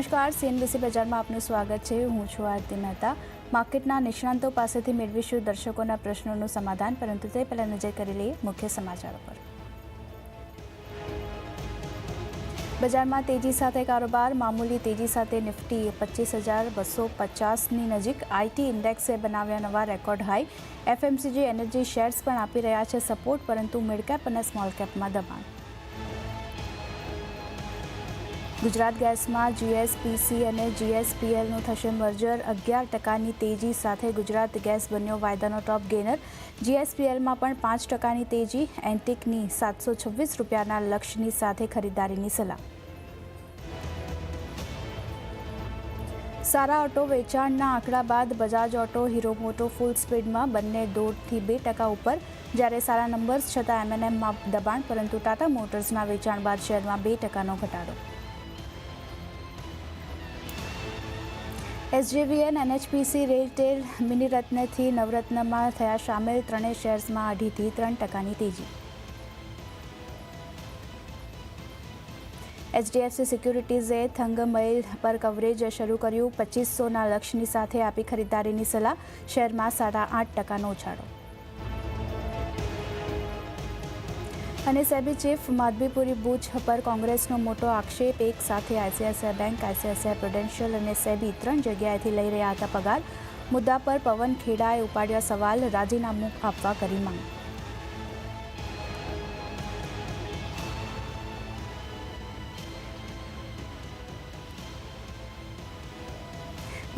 નમસ્કાર. સીએનબીસી બજારમાં આપનું સ્વાગત છે. હું છું આરતી મહેતા. માર્કેટના નિષ્ણાંતો પાસેથી મેળવીશું દર્શકોના પ્રશ્નોનું સમાધાન, પરંતુ તે પહેલાં નજર કરી લઈએ મુખ્ય સમાચારો પર. બજારમાં તેજી સાથે કારોબાર. મામૂલી તેજી સાથે નિફ્ટી પચીસ હજાર બસો પચાસની નજીક. આઈટી ઇન્ડેક્સે બનાવ્યા નવા record high. FMCG energy shares પણ આપી રહ્યા છે સપોર્ટ, પરંતુ મિડકેપ અને સ્મોલ કેપમાં દબાણ. ગુજરાત ગેસમાં જીએસપીસી અને જીએસપીએલનું થશે મર્જર. અગિયાર ટકાની તેજી સાથે ગુજરાત ગેસ બન્યો વાયદાનો ટોપ ગેનર જીએસપીએલમાં પણ પાંચ ટકાની તેજી. એન્ટિકની સાતસો છવ્વીસ રૂપિયાના લક્ષ્યની સાથે ખરીદારીની સલાહ. સારા ઓટો વેચાણના આંકડા બાદ બજાજ ઓટો, હીરો મોટો ફૂલ સ્પીડમાં બંને દોઢથી બે ટકા ઉપર. જ્યારે સારા નંબર્સ છતાં એમએનએમમાં દબાણ, પરંતુ ટાટા મોટર્સના વેચાણ બાદ શેરમાં બે ટકાનો ઘટાડો. એસજેવીએન, એનએચપીસી, રેલટેલ, મિનિરત્નથી નવરત્નમાં થયા સામેલ ત્રણેય શેર્સમાં અઢીથી ત્રણ ટકાની તેજી. એચડીએફસી સિક્યુરિટીઝે થંગમૈલ પર કવરેજ શરૂ કર્યું. પચીસોના લક્ષ્યની સાથે આપી ખરીદારીની સલાહ. શેરમાં સાડા આઠ ટકાનો ઉછાળો. અને સેબી ચીફ માધવીપુરી બુચ પર કોંગ્રેસનો મોટો આક્ષેપ, એક સાથે આઈસીઆઈસીઆઈ બેંક, આઈસીઆઈસીઆઈ પ્રુડેન્શિયલ અને સેબી ત્રણ જગ્યાએથી લઈ રહ્યા હતા પગાર. મુદ્દા પર પવન ખેડાએ ઉપાડ્યા સવાલ, રાજીનામું આપવા કરી માંગ.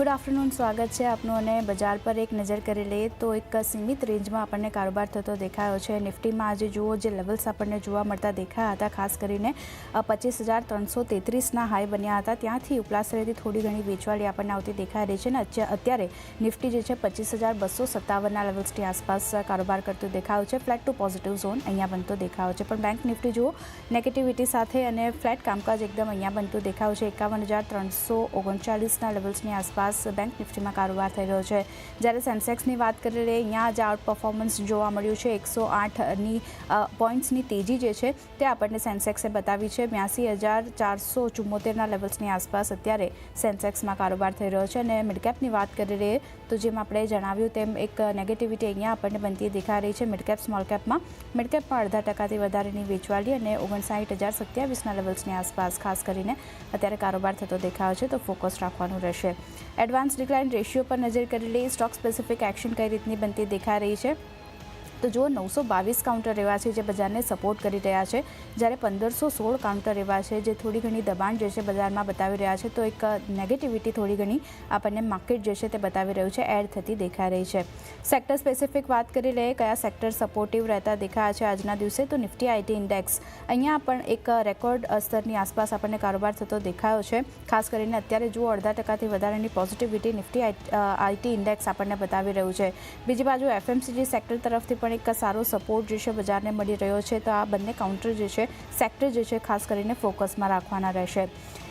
ગુડ આફ્ટરનૂન, સ્વાગત છે આપનું અને બજાર પર એક નજર કરી લઈએ તો એક સીમિત રેન્જમાં આપણને કારોબાર થતો દેખાયો છે. નિફ્ટીમાં આજે જુઓ, જે લેવલ્સ આપણને જોવા મળતા દેખાયા હતા, ખાસ કરીને પચીસ હજાર ત્રણસો તેત્રીસના હાઈ બન્યા હતા. ત્યાંથી ઉપલાસરેથી થોડી ઘણી વેચવાળી આપણને આવતી દેખાઈ રહી છે ને અત્યા- અત્યારે નિફ્ટી જે છે, પચીસ હજાર બસો સત્તાવનના લેવલ્સની આસપાસ કારોબાર કરતું દેખાયો છે. ફ્લેટ ટુ પોઝિટિવ ઝોન અહીંયા બનતો દેખાયો છે. પણ બેંક નિફ્ટી જુઓ નેગેટિવિટી સાથે અને ફ્લેટ કામકાજ એકદમ અહીંયા બનતું દેખાયું છે. એકાવન હજાર ત્રણસો ઓગણચાલીસના લેવલ્સની આસપાસ બેંક નિફ્ટીમાં કારોબાર થઈ રહ્યો છે. જ્યારે સેન્સેક્સની વાત કરી લઈએ, અહીંયા જ આઉટ પરફોર્મન્સ જોવા મળ્યું છે. એકસો આઠની પોઈન્ટ્સની તેજી જે છે, તે આપણને સેન્સેક્સે બતાવી છે. બ્યાસી હજાર ચારસો ચુમ્મોતેરના લેવલ્સની આસપાસ અત્યારે સેન્સેક્સમાં કારોબાર થઈ રહ્યો છે. અને મિડકેપની વાત કરી રહીએ તો જેમ આપણે જણાવ્યું તેમ એક નેગેટિવિટી અહીંયા આપણને બનતી દેખાઈ રહી છે. મિડકેપ સ્મોલ કેપમાં મિડકેપમાં અડધા ટકાથી વધારેની વેચવાલી અને ઓગણસાઠ હજાર સત્યાવીસના લેવલ્સની આસપાસ, ખાસ કરીને અત્યારે કારોબાર થતો દેખાયો છે, તો ફોકસ રાખવાનું રહેશે. એડવાન્સ ડિક્લાઇન રેશિયો પર નજર કરી લઈએ. સ્ટોક સ્પેસિફિક એક્શન કઈ રીતની બનતી દેખાઈ રહી છે? તો જુઓ, નવસો બાવીસ કાઉન્ટર એવા છે જે બજારને સપોર્ટ કરી રહ્યા છે. જ્યારે પંદરસો સોળ કાઉન્ટર એવા છે જે થોડી ઘણી દબાણ જે છે બજારમાં બતાવી રહ્યા છે, તો એક નેગેટિવિટી થોડી ઘણી આપણને માર્કેટ જે છે તે બતાવી રહ્યું છે એડ થતી દેખાઈ રહી છે. સેક્ટર સ્પેસિફિક વાત કરી લઈએ, કયા સેક્ટર સપોર્ટિવ રહેતા દેખાયા છે આજના દિવસે, તો નિફ્ટી આઈટી ઇન્ડેક્સ અહીંયા પણ એક રેકોર્ડ સ્તરની આસપાસ આપણને કારોબાર થતો દેખાયો છે. ખાસ કરીને અત્યારે જુઓ, અડધા ટકાથી વધારેની પોઝિટિવિટી નિફ્ટી આઈટી ઇન્ડેક્સ આપણને બતાવી રહ્યું છે. બીજી બાજુ એફએમસીજી સેક્ટર તરફથી પણ એક સારો સપોર્ટ જે છે બજારને મળી રહ્યો છે. તો આ બંને કાઉન્ટર જે છે સેક્ટર જે છે, ખાસ કરીને ફોકસમાં રાખવાના રહેશે.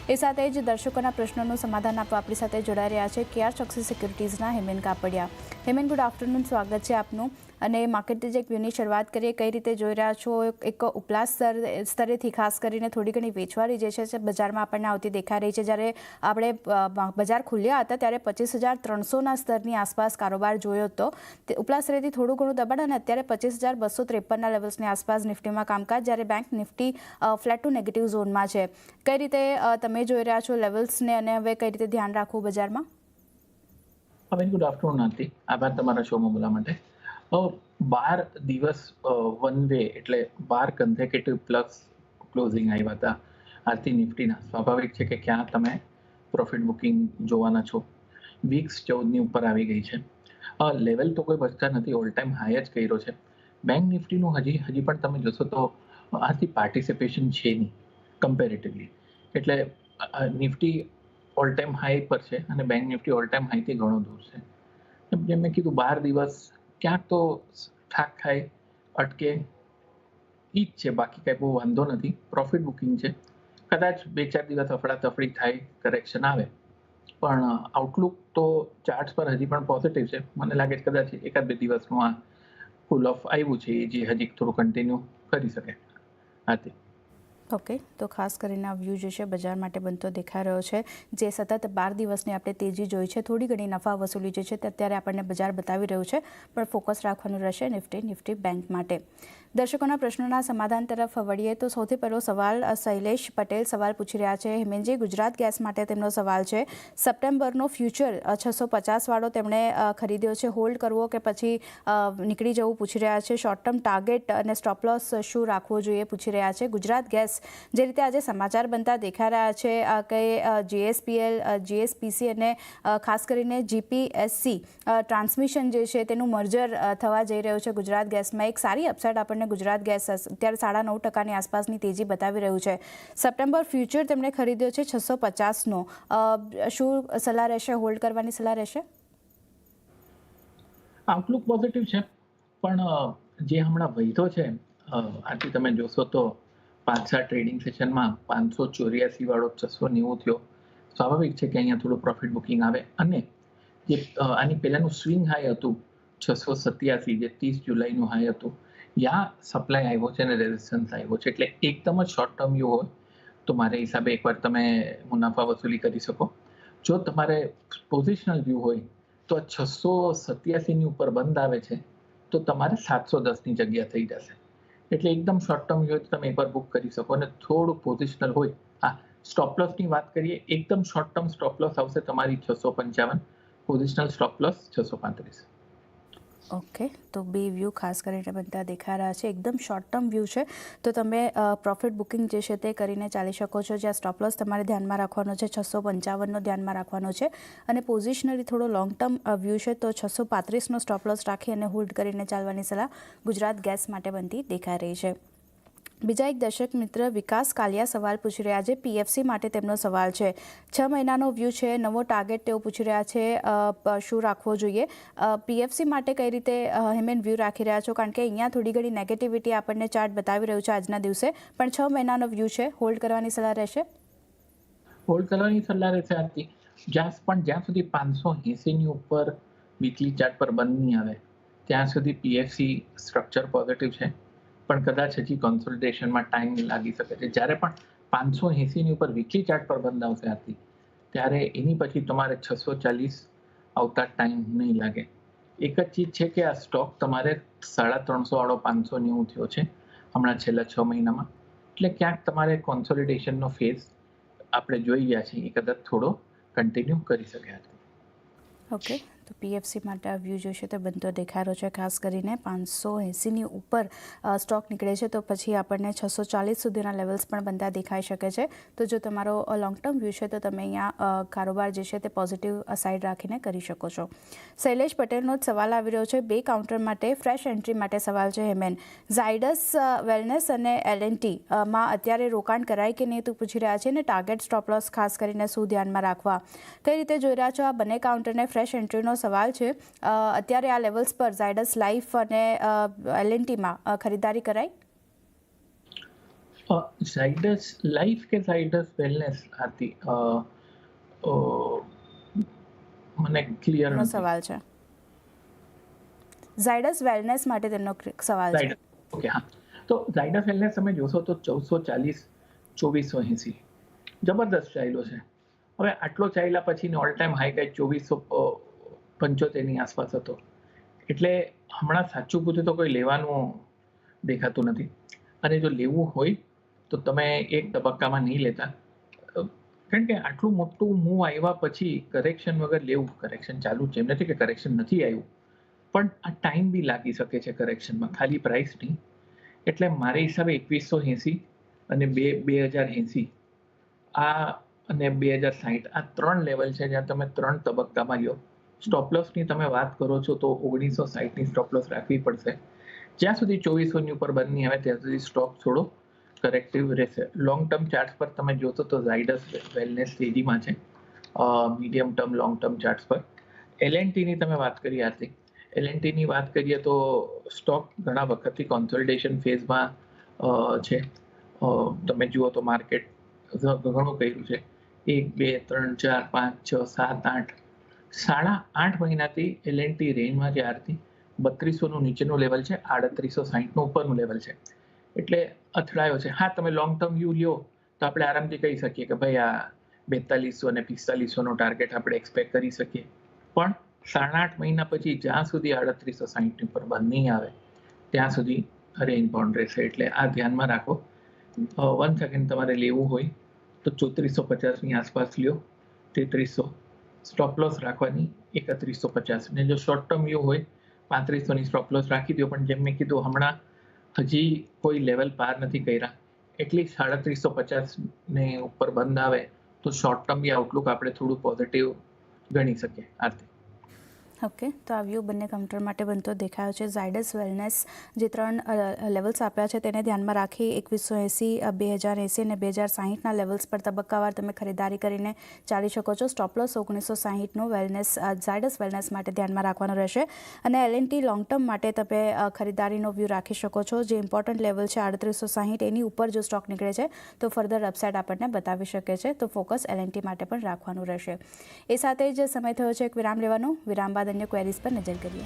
એ સાથે જ દર્શકોના પ્રશ્નોનું સમાધાન આપવા આપણી સાથે જોડાઈ રહ્યા છે. કેઆર ચોકસી સિક્યુરિટીઝના હેમેન કાપડિયા. હેમેન ગુડ આફ્ટરનૂન સ્વાગત છે આપનું. અને માર્કેટ વ્યૂની શરૂઆત કરીએ, કઈ રીતે જોઈ રહ્યા છો? એક ઉપલા સ્તર, સ્તરેથી ખાસ કરીને થોડી ઘણી વેચવાળી જે છે બજારમાં આપણને આવતી દેખાઈ રહી છે. જ્યારે આપણે બજાર ખુલ્યા હતા, ત્યારે પચીસ હજાર ત્રણસોના સ્તરની આસપાસ કારોબાર જોયો હતો. તે ઉપલા સ્તરેથી થોડું ઘણું દબાણ અને અત્યારે પચીસ હજાર બસો ત્રેપનના લેવલ્સની આસપાસ નિફ્ટીમાં કામકાજ, જ્યારે bank Nifty flat to negative ઝોનમાં છે. કઈ રીતે તમે જોઈ રહ્યા છો લેવલ્સને અને હવે કઈ રીતે ધ્યાન રાખવું બજારમાં? વેરી ગુડ આફ્ટરનૂન આરતી આભાર તમારા શોમાં બોલા માટે. બાર દિવસ વન વે એટલે બાર કન્ઝેક્યુટિવ પ્લસ ક્લોઝિંગ આવ્યા હતા. આરતી નિફ્ટીના. સ્વાભાવિક છે કે ક્યાં તમે પ્રોફિટ બુકિંગ જોવાના છો. વીક્સ ચૌદની ઉપર આવી ગઈ છે. લેવલ તો કોઈ વધતા નથી. ઓલ ટાઈમ હાઈ જ કર્યો છે. બેંક નિફ્ટીનું હજી હજી પણ તમે જોશો તો આથી પાર્ટિસિપેશન છે નહીં કમ્પેરેટિવલી એટલે નિફ્ટી ઓલ ટાઈમ હાઈ પર છે અને બેંક નિફ્ટી ઓલ ટાઈમ હાઈથી ઘણો દૂર છે. જેમ મેં કીધું, બાર દિવસ ક્યાંક તો ઠાક ખાય અટકે, ઈ જ છે, બાકી કાંઈ બહુ વાંધો નથી. પ્રોફિટ બુકિંગ છે. કદાચ બે ચાર દિવસ અફડાતફડી થાય કરેક્શન આવે. પણ આઉટલુક તો ચાર્ટ્સ પર હજી પણ પોઝિટિવ છે. મને લાગે છે કદાચ એકાદ બે દિવસનું આ કુલ ઓફ આવ્યું છે, એ જે હજી થોડું કન્ટિન્યુ કરી શકે. આથી ઓકે, તો ખાસ કરીને આ વ્યૂ જે છે, બજાર માટે બનતો દેખાઈ રહ્યો છે. જે સતત બાર દિવસની આપણે તેજી જોઈ છે. થોડી ઘણી નફા વસૂલી જે છે, તે અત્યારે આપણને બજાર બતાવી રહ્યું છે. પણ ફોકસ રાખવાનું રહેશે નિફ્ટી નિફ્ટી બેંક માટે. દર્શકોના પ્રશ્નોના સમાધાન તરફ વળીએ તો સૌથી પહેલો સવાલ શૈલેષ પટેલ સવાલ પૂછી રહ્યા છે. હેમેનજી, ગુજરાત ગેસ માટે તેમનો સવાલ છે. સપ્ટેમ્બરનો ફ્યુચર છસો પચાસવાળો તેમણે ખરીદ્યો છે. હોલ્ડ કરવો કે પછી નીકળી જવું પૂછી રહ્યા છે. શોર્ટ ટર્મ ટાર્ગેટ અને સ્ટોપ લોસ શું રાખવો જોઈએ પૂછી રહ્યા છે. ગુજરાત ગેસ જે રીતે આજે સમાચાર બનતા દેખાઈ રહ્યા છે કે જીએસપીએલ જીએસપીસી અને ખાસ કરીને જીપીએસસી ટ્રાન્સમિશન જે છે તેનું મર્જર થવા જઈ રહ્યું છે ગુજરાત ગેસમાં. એક સારી અપસાઇડ આપણને ગુજરાત ગેસ અત્યારે સાડા નવ ટકાની આસપાસની તેજી બતાવી રહ્યું છે. સપ્ટેમ્બર ફ્યુચર તેમણે ખરીદ્યો છે છસો પચાસનો. શું સલાહ રહેશે? હોલ્ડ કરવાની સલાહ રહેશે? આઉટલુક પોઝિટિવ છે, પણ જે હમણાં વૈધો છે આથી તમે જોશો તો પાંચસા ટ્રેડિંગ સેશનમાં પાંચસો ચોર્યાસી વાળો છસો નેવું થયો. સ્વાભાવિક છે કે અહીંયા થોડું પ્રોફિટ બુકિંગ આવે. અને જે આની પહેલાંનું સ્વિંગ હાઈ હતું છસો સત્યાસી, જે ત્રીસ જુલાઈનું હાઈ હતું. યા સપ્લાય આવ્યો છે અને રેઝિસ્ટન્સ આવ્યો છે. એટલે એકદમ જ શોર્ટ ટર્મ વ્યૂ હોય, તો મારે હિસાબે એકવાર તમે મુનાફા વસૂલી કરી શકો. જો તમારે પોઝિશનલ વ્યૂ હોય, તો છસો સત્યાસીની ઉપર બંધ આવે છે, તો તમારે સાતસો દસની જગ્યા થઈ જશે. એટલે એકદમ શોર્ટ ટર્મ હોય તો તમે એકવાર બુક કરી શકો. અને થોડું પોઝિશનલ હોય, હા સ્ટોપ લોસની વાત કરીએ, એકદમ શોર્ટ ટર્મ સ્ટોપ લોસ આવશે તમારી છસો પંચાવન પોઝિશનલ સ્ટોપ છસો પાંત્રીસ. ઓકે તો બે વ્યૂ ખાસ કરીને બનતા દેખાઈ રહ્યા છે. એકદમ શોર્ટ ટર્મ વ્યૂ છે. તો તમે પ્રોફિટ બુકિંગ જે છે તે કરીને ચાલી શકો છો. જ્યાં સ્ટોપ લોસ તમારે ધ્યાનમાં રાખવાનો છે. છસો પંચાવનનો ધ્યાનમાં રાખવાનો છે. અને પોઝિશનરી થોડો લોંગ ટર્મ વ્યૂ છે તો છસો પાંત્રીસનો સ્ટોપ લોસ રાખી અને હોલ્ડ કરીને ચાલવાની સલાહ ગુજરાત ગેસ માટે બનતી દેખાઈ રહી છે. બીજા એક દર્શક મિત્ર વિકાસ કાલિયા સવાલ પૂછી રહ્યા છે. પીએફસી માટે તેમનો સવાલ છે. છ મહિનાનો વ્યૂ છે, નવો ટાર્ગેટ તેઓ પૂછી રહ્યા છે શું રાખવો જોઈએ? પીએફસી માટે કઈ રીતે હેમેન વ્યૂ રાખી રહ્યા છો? કારણ કે અહીંયા થોડી ઘણી નેગેટિવિટી આપણને ચાર્ટ બતાવી રહ્યું છે આજના દિવસે. પણ છ મહિનાનો વ્યૂ છે. હોલ્ડ કરવાની સલાહ રહેશે? હોલ્ડ કરવાની સલાહ રહેશે આજથી જ્યાં પણ જ્યાં સુધી પાંચસો એંસીની ઉપર વીકલી ચાર્ટ પર બંધ નહીં આવે, ત્યાં સુધી પીએફસી સ્ટ્રક્ચર પોઝિટિવ છે. પણ કદાચ હજી કોન્સોલિડેશનમાં ટાઈમ લાગી શકે છે. જ્યારે પણ પાંચસો એંસીની ઉપર વીકલી ચાર્ટ પર બંધ આવશે આજથી ત્યારે એની પછી તમારે છસો ચાલીસ આવતા ટાઈમ નહીં લાગે. એક જ ચીજ છે કે આ સ્ટોક તમારે સાડા ત્રણસો વાળો પાંચસો નેવું થયો છે હમણાં છેલ્લા છ મહિનામાં. એટલે ક્યાંક તમારે કોન્સોલિડેશનનો ફેઝ આપણે જોઈ ગયા છીએ. એ કદાચ થોડો કન્ટિન્યુ કરી શક્યા છે. ઓકે તો પીએફસી માટે આ વ્યૂ જે છે. તે બનતો રહ્યો છે, ખાસ કરીને પાંચસો એંસીની ઉપર સ્ટોક નીકળે છે. તો પછી આપણને છસો ચાલીસ સુધીના લેવલ્સ પણ બનતા દેખાઈ શકે છે. તો જો તમારો લોંગ ટર્મ વ્યૂ છે, તો તમે અહીંયા કારોબાર જે છે તે પોઝિટિવ સાઈડ રાખીને કરી શકો છો. શૈલેષ પટેલનો જ સવાલ આવી રહ્યો છે. બે કાઉન્ટર માટે ફ્રેશ એન્ટ્રી માટે સવાલ છે, હેમેન. ઝાયડસ વેલનેસ અને એલએનટી માં અત્યારે રોકાણ કરાય કે નહીં તો પૂછી રહ્યા છે? અને ટાર્ગેટ સ્ટોપ લોસ ખાસ કરીને શું ધ્યાનમાં રાખવા? કઈ રીતે જોઈ રહ્યા છો આ બંને કાઉન્ટરને ફ્રેશ એન્ટ્રીનો સવાલ છે. અત્યારે આ લેવલ્સ પર ઝાયડસ લાઈફ અને એલએનટીમાં ખરીદારી કરાય ઝાયડસ લાઈફ કે ઝાયડસ વેલનેસ અ, મને ક્લિયર નો સવાલ છે. ઝાયડસ વેલનેસ માટે તેમનો સવાલ છે. ઓકે હા. તો ઝાયડસ વેલનેસ તમે જોશો તો ચૌદસો ચાલીસ ચોવીસો એંસી. જબરદસ્ત ચાલ્યો છે. હવે આટલો ચાલ્યા પછી ઓલ ટાઈમ હાઈ ગઈ ચોવીસો પંચોતેરની આસપાસ હતો. એટલે હમણાં સાચું પૂછે તો કોઈ લેવાનું દેખાતું નથી. અને જો લેવું હોય તો તમે એક તબક્કામાં નહીં લેતા. કારણ કે આટલું મોટું મૂવ આવ્યા પછી કરેક્શન વગર લેવું કરેક્શન ચાલુ છે. એમ નથી કે કરેક્શન નથી આવ્યું. પણ આ ટાઈમ બી લાગી શકે છે કરેક્શનમાં ખાલી પ્રાઇસ નહીં. એટલે મારા હિસાબે એકવીસો એંસી અને બે બે હજાર એંસી આ અને બે હજાર સાહીઠ આ ત્રણ લેવલ છે જ્યાં તમે ત્રણ તબક્કામાં લ્યો. સ્ટોપલોસની તમે વાત કરો છો તો ઓગણીસો સાહીઠની સ્ટોપલોસ રાખવી પડશે. જ્યાં સુધી ચોવીસોની ઉપર બંધ નહીં આવે ત્યાં સુધી સ્ટોક થોડો કરેક્ટિવ રહેશે. લોંગ ટર્મ ચાર્ટ્સ પર તમે જોશો તો ઝાયડસ વેલનેસ તેજીમાં છે. Medium term long term charts પર. એલએનટીની તમે વાત કરી હાર્દિક. એલએનટીની વાત કરીએ તો સ્ટોક ઘણા વખતથી કોન્સોલિડેશન ફેઝમાં છે. તમે જુઓ તો માર્કેટ ઘણું કર્યું છે. એક, બે, ત્રણ, ચાર, પાંચ, છ, સાત, આઠ સાડા આઠ મહિનાથી એલ એનટી રેન્જમાં જે આરતી બત્રીસોનું નીચેનું લેવલ છે, આડત્રીસો સાહીઠનું ઉપરનું લેવલ છે. એટલે અથડાયો છે. હા, તમે લોંગ ટર્મ વ્યૂ લ્યો, તો આપણે આરામથી કહી શકીએ કે ભાઈ આ બેતાલીસો અને પિસ્તાલીસોનો ટાર્ગેટ આપણે એક્સપેક્ટ કરી શકીએ. પણ સાડા આઠ મહિના પછી જ્યાં સુધી આડત્રીસો સાહીઠની ઉપર બંધ નહીં આવે, ત્યાં સુધી રેન્જ બાઉન્ડ રહેશે. એટલે આ ધ્યાનમાં રાખો. વન સેકન્ડ તમારે લેવું હોય તો ચોત્રીસો પચાસની આસપાસ લ્યો, તેત્રીસો સ્ટોપ લોસ રાખવાની એકત્રીસો પચાસ. ને જો શોર્ટ ટર્મ વ્યૂ હોય, પાંત્રીસોની સ્ટોપ લોસ રાખી દો, પણ જેમ મેં કીધું, હમણાં હજી કોઈ લેવલ પાર નથી કર્યા. એટલી સાડત્રીસો પચાસ ને ઉપર બંધ આવે, તો શોર્ટ ટર્મ બી આઉટલુક આપણે થોડું પોઝિટિવ ગણી શકીએ. આરતી ઓકે, તો આ વ્યૂ બંને કાઉન્ટર માટે બનતો દેખાયો છે. ઝાયડસ વેલનેસ જે ત્રણ લેવલ્સ આપ્યા છે, તેને ધ્યાનમાં રાખી એકવીસો એંસી બે હજાર એંસી અને બે હજાર સાહીઠના લેવલ્સ પર તબક્કાવાર તમે ખરીદારી કરીને ચાલી શકો છો. સ્ટોપલોસ ઓગણીસો સાહીઠનું વેલનેસ ઝાયડસ વેલનેસ માટે ધ્યાનમાં રાખવાનું રહેશે. અને એલએનટી લોંગ ટર્મ માટે તમે ખરીદારીનો વ્યૂ રાખી શકો છો. જે ઇમ્પોર્ટન્ટ લેવલ છે, આડત્રીસો સાહીઠ, એની ઉપર જો સ્ટોક નીકળે છે, તો ફર્ધર અપસાઇડ આપણને બતાવી શકે છે. તો ફોકસ એલએનટી માટે પણ રાખવાનું રહેશે. એ સાથે જ સમય થયો છે, એક વિરામ લેવાનો. વિરામ બાદ અન્ય ક્વેરીઝ પર નજર કરીએ.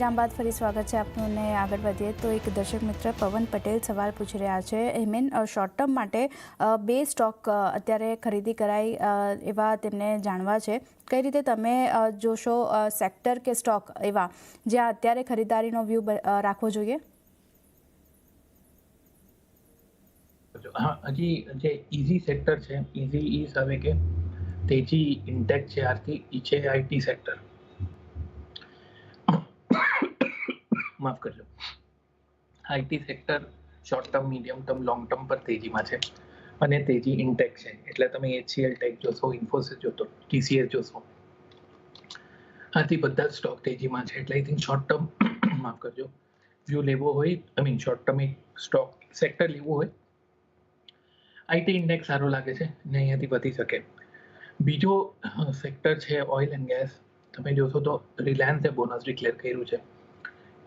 વિરામ બાદ ફરી સ્વાગત છે આપનું ને આગળ વધીએ તો એક દર્શક મિત્ર પવન પટેલ સવાલ પૂછી રહ્યા છે. હેમેન શોર્ટ ટર્મ માટે બે સ્ટોક અત્યારે ખરીદી કરાય એવા તેમને જાણવા છે. કઈ રીતે તમે જોશો સેક્ટર કે સ્ટોક એવા જ્યાં અત્યારે ખરીદારીનો વ્યૂ રાખવો જોઈએ? હજી જે ઇઝી સેક્ટર છે ઇઝી ઈઝ હવે કે તેજી ઇન્ટેક છે, આરથી, ઈ છે આઈટી સેક્ટર માફ કરજો. IT sector short term medium term long term પર તેજીમાં છે અને તેજી ઇન્ટેક છે. એટલે તમે એચસીએલ ટેક જોશો ઇન્ફોસિસ જોશો ટીસીએસ જોશો. આથી બધા જ સ્ટોક તેજીમાં છે. એટલે આઈ થિંક શોર્ટ ટર્મ માફ કરજો વ્યૂ લેવો હોય આઈ મીન શોર્ટ ટર્મ એક સ્ટોક સેક્ટર લેવું હોય આઈટી ઇન્ડેક્સ સારો લાગે છે ને અહીંયાથી વધી શકે. બીજો સેક્ટર છે ઓઇલ એન્ડ ગેસ તમે જોશો તો રિલાયન્સે બોનસ ડિક્લેર કર્યું છે.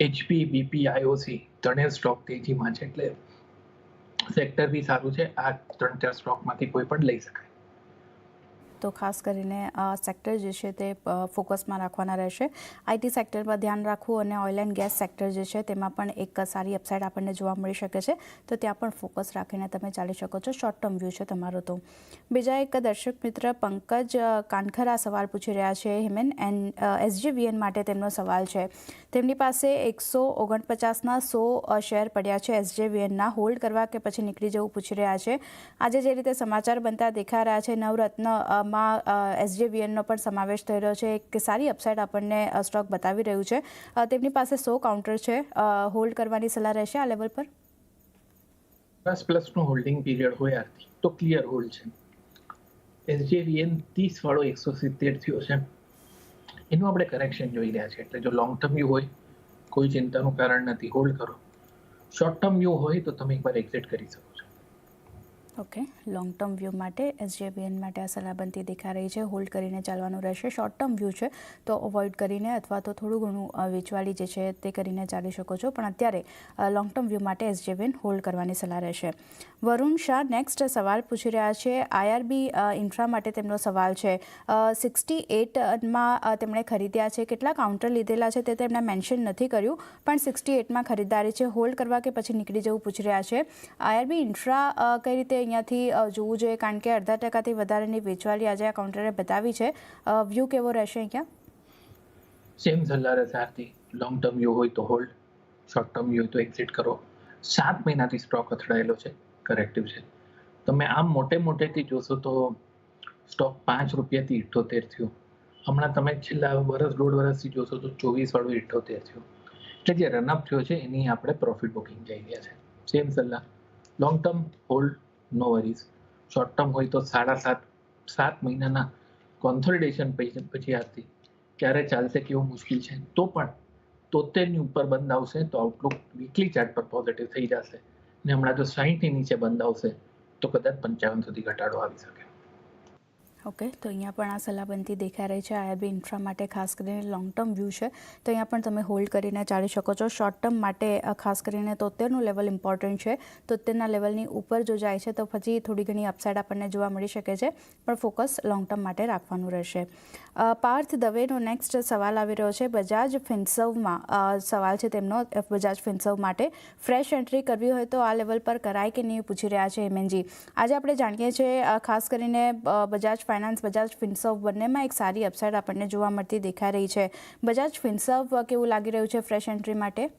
એચપી બીપી આઈઓસી ત્રણેય સ્ટોક તેજીમાં છે એટલે સેક્ટર બી સારું છે. આ ત્રણ ચાર સ્ટોકમાંથી કોઈ પણ લઈ શકાય. તો ખાસ કરીને સેક્ટર જે છે તે ફોકસમાં રાખવાના રહેશે. આઈટી સેક્ટર પર ધ્યાન રાખવું અને ઓઇલ એન્ડ ગેસ સેક્ટર જે છે તેમાં પણ એક સારી અપસાઇડ આપણને જોવા મળી શકે છે. તો ત્યાં પણ ફોકસ રાખીને તમે ચાલી શકો છો. શોર્ટ ટર્મ વ્યૂ છે તમારો તો. બીજા એક દર્શક મિત્ર પંકજ કાનખરા સવાલ પૂછી રહ્યા છે. હિમેન એન્ડ એસજીવીએન માટે તેમનો સવાલ છે. તેમની પાસે એકસો ઓગણપચાસના સો શેર પડ્યા છે એસજેવીએનના હોલ્ડ કરવા કે પછી નીકળી જવું પૂછી રહ્યા છે. આજે જે રીતે સમાચાર બનતા દેખાઈ રહ્યા છે નવરત્નમાં એસજેવીએનનો પણ સમાવેશ થઈ રહ્યો છે એક સારી અપસાઇડ આપણને સ્ટોક બતાવી રહ્યું છે. તેમની પાસે સો કાઉન્ટર છે. હોલ્ડ કરવાની સલાહ રહેશે આ લેવલ પર? પ્લસ પ્લસનું હોલ્ડિંગ પીરિયડ હોય આરતી તો ક્લિયર હોલ્ડ છે. એસજેવીએન ત્રીસ વાળો એકસો સિત્તેર થયો છે. એનું આપણે કરેક્શન જોઈ રહ્યા છે એટલે જો લોંગ ટર્મ વ્યૂ હોય, કોઈ ચિંતાનું કારણ નથી હોલ્ડ કરો. શોર્ટ ટર્મ વ્યૂ હોય, તો તમે એકવાર એક્ઝિટ કરી શકો છો. ઓકે લોંગ ટર્મ વ્યૂ માટે એસજેબીએન માટે આ સલાહ બનતી દેખાઈ રહી છે. હોલ્ડ કરીને ચાલવાનું રહેશે. શોર્ટ ટર્મ વ્યૂ છે, તો અવોઇડ કરીને અથવા તો થોડું ઘણું વેચવાળી જે છે તે કરીને ચાલી શકો છો. પણ અત્યારે લોંગ ટર્મ વ્યૂ માટે એસજેબીએન હોલ્ડ કરવાની સલાહ રહેશે. વરુણ શાહ નેક્સ્ટ સવાલ પૂછી રહ્યા છે. આઈઆરબી ઇન્ફ્રા માટે તેમનો સવાલ છે. સિક્સટી એટમાં તેમણે ખરીદ્યા છે. કેટલા કાઉન્ટર લીધેલા છે તે તેમણે મેન્શન નથી કર્યું. પણ સિક્સટી એટમાં ખરીદદારી છે. હોલ્ડ કરવા કે પછી નીકળી જવું પૂછી રહ્યા છે. આઈઆરબી ઇન્ફ્રા કઈ રીતે અહીંયાથી જોવું જોઈએ કારણ કે અડધા ટકાથી વધારેની વેચવાલી આજે આ કાઉન્ટરે બતાવી છે. વ્યૂ કેવો રહેશે અહીંયા? સેમ સલાહ રહેશે આરતી લોંગ ટર્મ વ્યૂ હોય તો હોલ્ડ શોર્ટ ટર્મ વ્યૂ તો એક્ઝિટ કરો. સાત મહિનાથી સ્ટોક અથડાયેલો છે કરેક્ટિવ છે. તમે આમ મોટે મોટેથી જોશો તો સ્ટોક પાંચ રૂપિયાથી ઇઠ્ઠોતેર થયો. હમણાં તમે છેલ્લા વર્ષ દોઢ વર્ષથી જોશો તો ચોવીસ વાળું ઇઠ્ઠોતેર થયો. એટલે જે રનઅપ થયો છે, એની આપણે પ્રોફિટ બુકિંગ જઈ ગયા છે. સેમ સલાહ long term hold no worries short term હોય તો સાડા સાત સાત મહિનાના કોન્સોલિડેશન પછી આવતી. ક્યારે ચાલશે, કેવું મુશ્કેલ છે? તો પણ તોતેરની ઉપર બંધ આવશે તો આઉટલુક વીકલી ચાર્ટ પર પોઝિટિવ થઈ જશે. ને હમણાં જો સાહીઠની નીચે બંધ આવશે. તો કદાચ પંચાવન સુધી ઘટાડો આવી શકે. ઓકે, તો અહીંયા પણ આ સલાહબંધી દેખાઈ રહી છે આઈઆરબી ઇન્ફ્રા માટે ખાસ કરીને લોંગ ટર્મ વ્યૂ છે. તો અહીંયા પણ તમે હોલ્ડ કરીને ચાલી શકો છો. શોર્ટ ટર્મ માટે ખાસ કરીને તોતેરનું લેવલ ઇમ્પોર્ટન્ટ છે. તોતેરના લેવલની ઉપર જો જાય છે, તો પછી થોડી ઘણી અપસાઇડ આપણને જોવા મળી શકે છે, પણ ફોકસ લોંગ ટર્મ માટે રાખવાનું રહેશે. પાર્થ દવેનો નેક્સ્ટ સવાલ આવી રહ્યો છે. બજાજ ફિન્સવમાં સવાલ છે તેમનો બજાજ ફિન્સવ માટે. ફ્રેશ એન્ટ્રી કરવી હોય તો આ લેવલ પર કરાય કે નહીં પૂછી રહ્યા છે હેમેનજી આજે આપણે જાણીએ છીએ ખાસ કરીને બજાજ ફાઇનાન્સ બજાજ ફિનસર્વ બંનેમાં એક સારી અપસાઇડ આપણને જોવા મળતી દેખાઈ રહી છે. બજાજ ફિનસર્વ કેવું લાગી રહ્યું છે ફ્રેશ એન્ટ્રી માટે?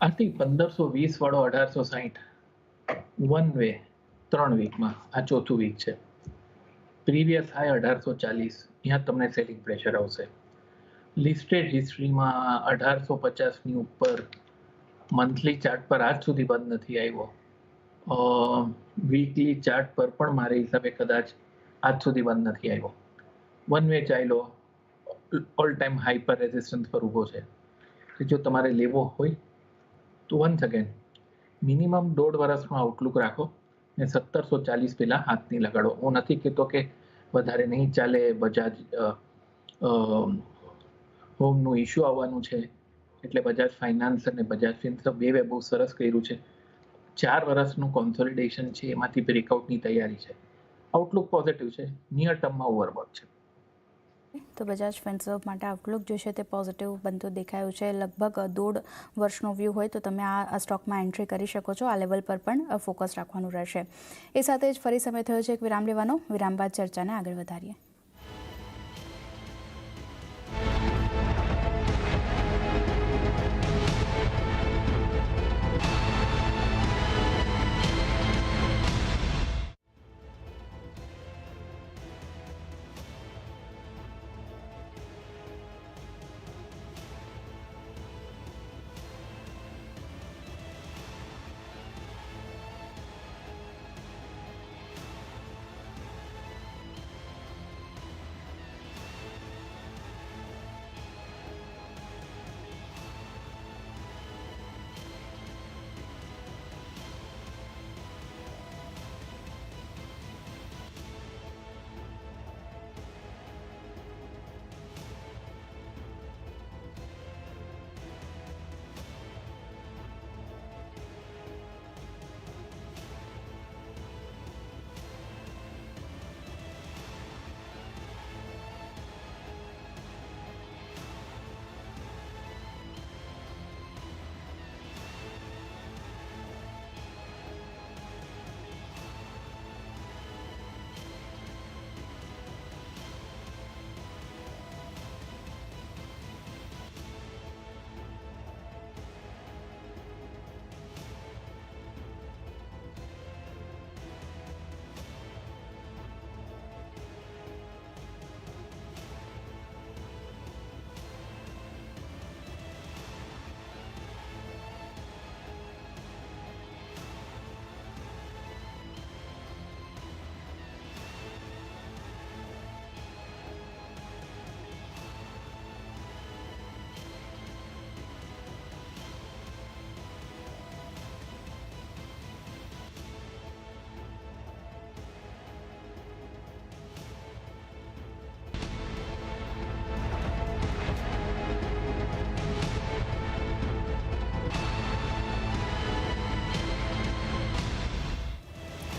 આથી પંદરસો વીસ વાળો અઢારસો સાહીઠ. વન વે ત્રણ વીકમાં આ ચોથું વીક છે. પ્રીવિયસ હાઈ અઢારસો ચાલીસ. ત્યાં તમને સેલિંગ પ્રેશર આવશે. લિસ્ટેડ હિસ્ટ્રીમાં અઢારસો પચાસની ઉપર મંથલી ચાર્ટ પર આજ સુધી બંધ નથી આવ્યો. વીકલી ચાર્ટ પર પણ મારા હિસાબે કદાચ આજ સુધી બંધ નથી આવ્યો. વન વે ચાઇલો ઓલ ટાઈમ હાઈ પર રેઝિસ્ટન્સ પર ઊભો છે. જો તમારે લેવો હોય તો વન સેકન્ડ મિનિમમ દોઢ વર્ષનો આઉટલુક રાખો ને સત્તરસો ચાલીસ પહેલાં હાથની લગાડો. હું નથી કહેતો કે વધારે નહીં ચાલે, બજાજ હોમનું ઇશ્યુ આવવાનું છે. એટલે બજાજ ફાઇનાન્સ અને બજાજ ફિન્સ બે વે બહુ સરસ કર્યું છે. ચાર વર્ષનું કોન્સોલિડેશન છે, એમાંથી બ્રેકઆઉટની તૈયારી છે. આઉટલુક પોઝિટિવ છે નિયર ટર્મમાં ઓવરબોટ છે. તો બજાજ ફેન્સર્વ માટે આઉટલુક જે છે તે પોઝિટિવ બનતું દેખાયું છે. લગભગ દોઢ વર્ષનો વ્યૂ હોય તો તમે આ સ્ટોકમાં એન્ટ્રી કરી શકો છો. આ લેવલ પર પણ ફોકસ રાખવાનું રહેશે. એ સાથે જ ફરી સમય થયો છે. એક વિરામ લેવાનો. વિરામ બાદ ચર્ચાને આગળ વધારીએ.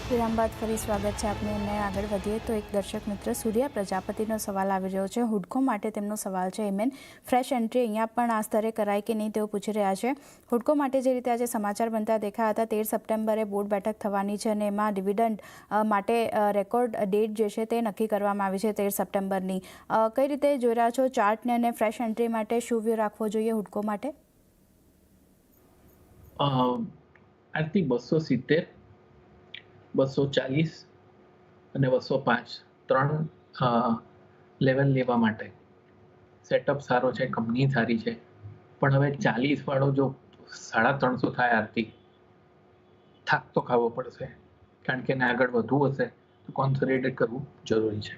વિરામ બાદ ફરી સ્વાગત છે આપને અને આગળ વધીએ તો એક દર્શક મિત્ર સૂર્યા પ્રજાપતિનો સવાલ આવી રહ્યો છે. હુડકો માટે તેમનો સવાલ છે. એમેન ફ્રેશ એન્ટ્રી અહીંયા પણ આ સ્તરે કરાય કે નહીં તેઓ પૂછી રહ્યા છે. હુડકો માટે જે રીતે આજે સમાચાર બનતા દેખાયા હતા, તેર સપ્ટેમ્બરે બોર્ડ બેઠક થવાની છે અને એમાં ડિવિડન્ડ માટે રેકોર્ડ ડેટ જે છે તે નક્કી કરવામાં આવી છે તેર સપ્ટેમ્બરની. કઈ રીતે જોઈ રહ્યા છો ચાર્ટને અને ફ્રેશ એન્ટ્રી માટે શું વ્યૂ રાખવો જોઈએ હુડકો માટે? આજથી બસો સિત્તેર બસો ચાલીસ અને બસો પાંચ. ત્રણ લેવલ લેવા માટે. સેટઅપ સારો છે કંપની સારી છે. પણ હવે ચાલીસ વાળો જો સાડા ત્રણસો થાય આરતી, થાક તો ખાવો પડશે. કારણ કે એને આગળ વધવું હશે, તો કોન્સન્ટ્રેટ કરવું જરૂરી છે.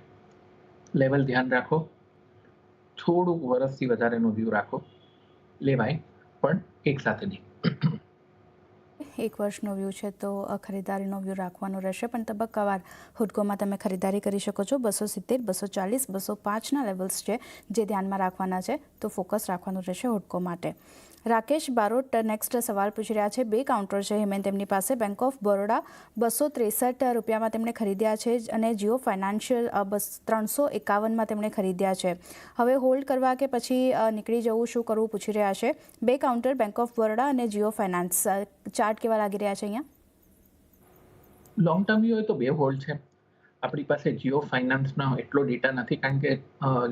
લેવલ ધ્યાન રાખો. થોડુંક વરસથી વધારેનો વ્યૂ રાખો. લેવાય, પણ એક સાથે નહીં. એક વર્ષનો વ્યૂ છે તો ખરીદારીનો વ્યૂ રાખવાનો રહેશે. પણ તબક્કાવાર હુડકોમાં તમે ખરીદારી કરી શકો છો. બસો સિત્તેર, બસો ચાલીસ, બસો પાંચના લેવલ્સ છે જે ધ્યાનમાં રાખવાના છે. તો ફોકસ રાખવાનું રહેશે હુડકો માટે. રાકેશ બારોટ નેક્સ્ટ સવાલ પૂછી રહ્યા છે. બે કાઉન્ટર છે. હેમેન તેમની પાસે બેંક ઓફ બરોડા બસો ત્રેસઠ રૂપિયામાં તેમણે ખરીદ્યા છે અને જીઓ ફાઇનાન્શિયલ બસ, ત્રણસો એકાવનમાં તેમણે ખરીદ્યા છે. હવે હોલ્ડ કરવા કે પછી નીકળી જવું, શું કરવું પૂછી રહ્યા છે. બે કાઉન્ટર બેંક ઓફ બરોડા અને જીઓ ફાઇનાન્સ ચાર્ટ કેવા લાગી રહ્યા છે અહીંયા? લોંગ ટર્મ હોય તો બે હોલ્ડ છે. આપણી પાસે જીઓ ફાઇનાન્સનો એટલો ડેટા નથી કારણ કે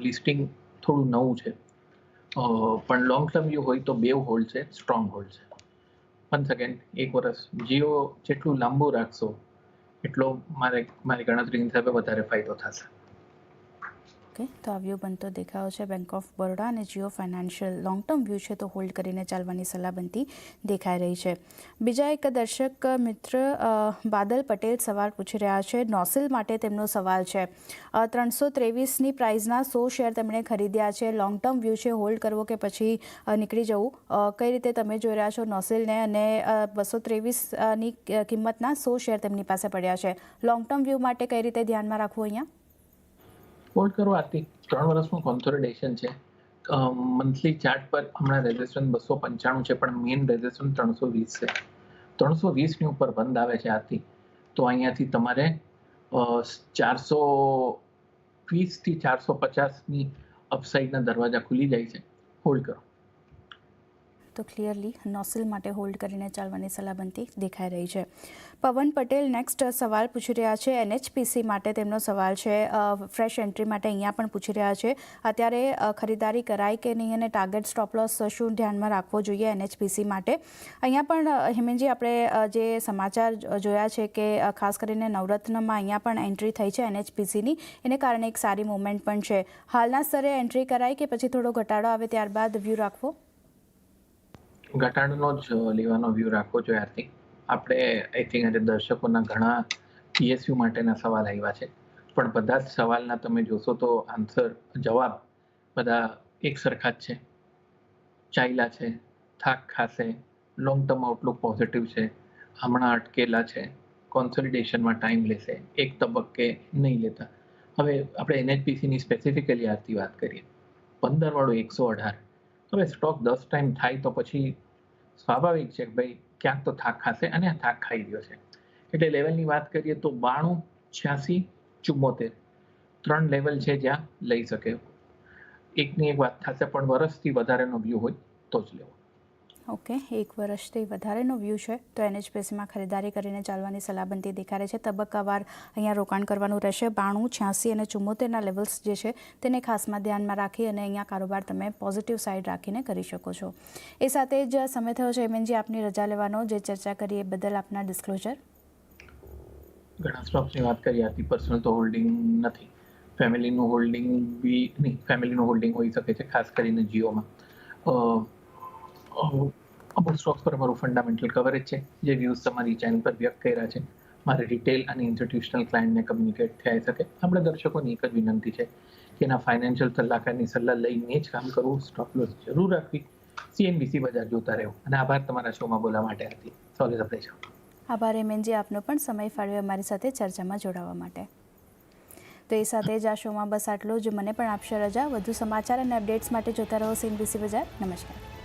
લિસ્ટિંગ થોડું નવું છે. પણ લોંગ ટર્મ વ્યૂ હોય તો બે હોલ્ડ છે સ્ટ્રોંગ હોલ્ડ છે. વન સેકન્ડ એક વર્ષ જીઓ જેટલું લાંબુ રાખશો, એટલો મારે, મારી ગણતરી હિસાબે વધારે ફાયદો થશે. ઓકે, તો આ વ્યૂ બનતો દેખાયો છે બેંક ઓફ બરોડા અને Jio financial long term view છે તો હોલ્ડ કરીને ચાલવાની સલાહ બનતી દેખાઈ રહી છે. બીજા એક દર્શક મિત્ર બાદલ પટેલ સવાલ પૂછી રહ્યા છે. નોસિલ માટે તેમનો સવાલ છે. ત્રણસો ત્રેવીસની પ્રાઇઝના સો શેર તેમણે ખરીદ્યા છે. લોંગ ટર્મ વ્યૂ છે હોલ્ડ કરવો કે પછી નીકળી જવું? કઈ રીતે તમે જોઈ રહ્યા છો નોસિલને અને બસો ત્રેવીસની કિંમતના સો શેર તેમની પાસે પડ્યા છે? લોંગ ટર્મ વ્યૂ માટે કઈ રીતે ધ્યાનમાં રાખવું અહીંયા? હોલ્ડ કરો આથી ત્રણ વર્ષનું કોન્સોલિડેશન છે. મંથલી ચાર્ટ પર હમણાં રેજિસ્ટ્રેશન બસો પંચાણું છે, પણ મેઇન રેજિસ્ટ્રેશન ત્રણસો વીસ છે. ત્રણસો વીસની ઉપર બંધ આવે છે આથી તો અહીંયાથી તમારે ચારસો વીસથી ચારસો પચાસની અપસાઇડના દરવાજા ખુલી જાય છે. હોલ્ડ કરો. તો ક્લિયરલી નોસિલ માટે હોલ્ડ કરીને ચાલવાની સલાહ બનતી દેખાઈ રહી છે. પવન પટેલ નેક્સ્ટ સવાલ પૂછી રહ્યા છે. એનએચપીસી માટે તેમનો સવાલ છે. ફ્રેશ એન્ટ્રી માટે અહીંયા પણ પૂછી રહ્યા છે. અત્યારે ખરીદારી કરાય કે નહીં અને ટાર્ગેટ સ્ટોપ લોસ શું ધ્યાનમાં રાખવો જોઈએ એનએચપીસી માટે? અહીંયા પણ હેમેનજી આપણે જે સમાચાર જોયા છે કે ખાસ કરીને નવરત્નમાં અહીંયા પણ એન્ટ્રી થઈ છે એનએચપીસીની. એને કારણે એક સારી મુવમેન્ટ પણ છે. હાલના સ્તરે એન્ટ્રી કરાય કે પછી થોડો ઘટાડો આવે ત્યારબાદ વ્યૂ રાખવો? ઘટાડાનો જ લેવાનો વ્યૂ રાખવો જોઈએ આરતી આપણે આઈ થિંક આજે દર્શકોના ઘણા પીએસયુ માટેના સવાલ આવ્યા છે. પણ બધા જ સવાલના તમે જોશો તો આન્સર, જવાબ બધા એક સરખા જ છે. ચાઇલા છે, થાક ખાશે લોંગ ટર્મ આઉટલુક પોઝિટિવ છે, હમણાં અટકેલા છે કોન્સોલિડેશનમાં ટાઈમ લેશે, એક તબક્કે નહીં લેતા. હવે આપણે એનએચપીસીની સ્પેસિફિકલી આજથી વાત કરીએ. પંદર વાળો એકસો અઢાર. હવે સ્ટોક દસ ટાઈમ થાય તો પછી સ્વાભાવિક છે કે ભાઈ ક્યાંક તો થાક ખાશે અને થાક ખાઈ ગયો છે. એટલે લેવલની વાત કરીએ તો બાણું, છ્યાસી ચુમ્મોતેર ત્રણ લેવલ છે જ્યાં લઈ શકે. એકની એક વાત થશે પણ વર્ષથી વધારેનો વ્યૂ હોય તો જ લેવો. ઓકે, એક વર્ષથી વધારેનો વ્યૂ છે, તો એનએચપીસીમાં ખરીદારી કરીને ચાલવાની સલાહબંધી દેખાડે છે. તબક્કાવાર અહીંયા રોકાણ કરવાનું રહેશે. બાણું, છ્યાસી અને ચુમ્મોતેરના લેવલ્સ જે છે, તેને ખાસમાં ધ્યાનમાં રાખી અને અહીંયા કારોબાર તમે પોઝિટિવ સાઈડ રાખીને કરી શકો છો. એ સાથે જ સમય થયો છે. એમએનજી આપની રજા લેવાનો જે ચર્ચા કરી એ બદલ આપના ડિસ્ક્લોઝર ઘણા સ્ટોક્સની વાત કરી હતી પર્સનલ તો હોલ્ડિંગ નથી. ફેમિલીનું હોલ્ડિંગ બી નહીં. ફેમિલીનું હોલ્ડિંગ હોઈ શકે છે, ખાસ કરીને જીઓમાં. અમુક સ્ટોક્સ પર અમારું ફંડામેન્ટલ કવરેજ છે. જે વ્યૂઝ તમારી ચેનલ પર વ્યક્ત કર્યા છે. મારે રિટેલ અને ઇન્સ્ટિટ્યુશનલ ક્લાયન્ટને કમ્યુનિકેટ થઈ શકે. આપણા દર્શકોની એક જ વિનંતી છે કે એના ફાઇનાન્શિયલ સલાહકારની સલાહ લઈને જ કામ કરવું. સ્ટોપ લોસ જરૂર રાખવી. સીએનબીસી બજાર જોતા રહેવું અને આભાર તમારા શોમાં બોલવા માટે હતી સોલિડ પ્લેઝર આભાર, એમએનજી. આપનો પણ સમય ફાળવ્યો અમારી સાથે ચર્ચામાં જોડાવા માટે. તો એ સાથે જ આ શોમાં બસ આટલું જ. મને પણ આપશે રજા. વધુ સમાચાર અને અપડેટ્સ માટે જોતા રહો સીએનબીસી બજાર. નમસ્કાર.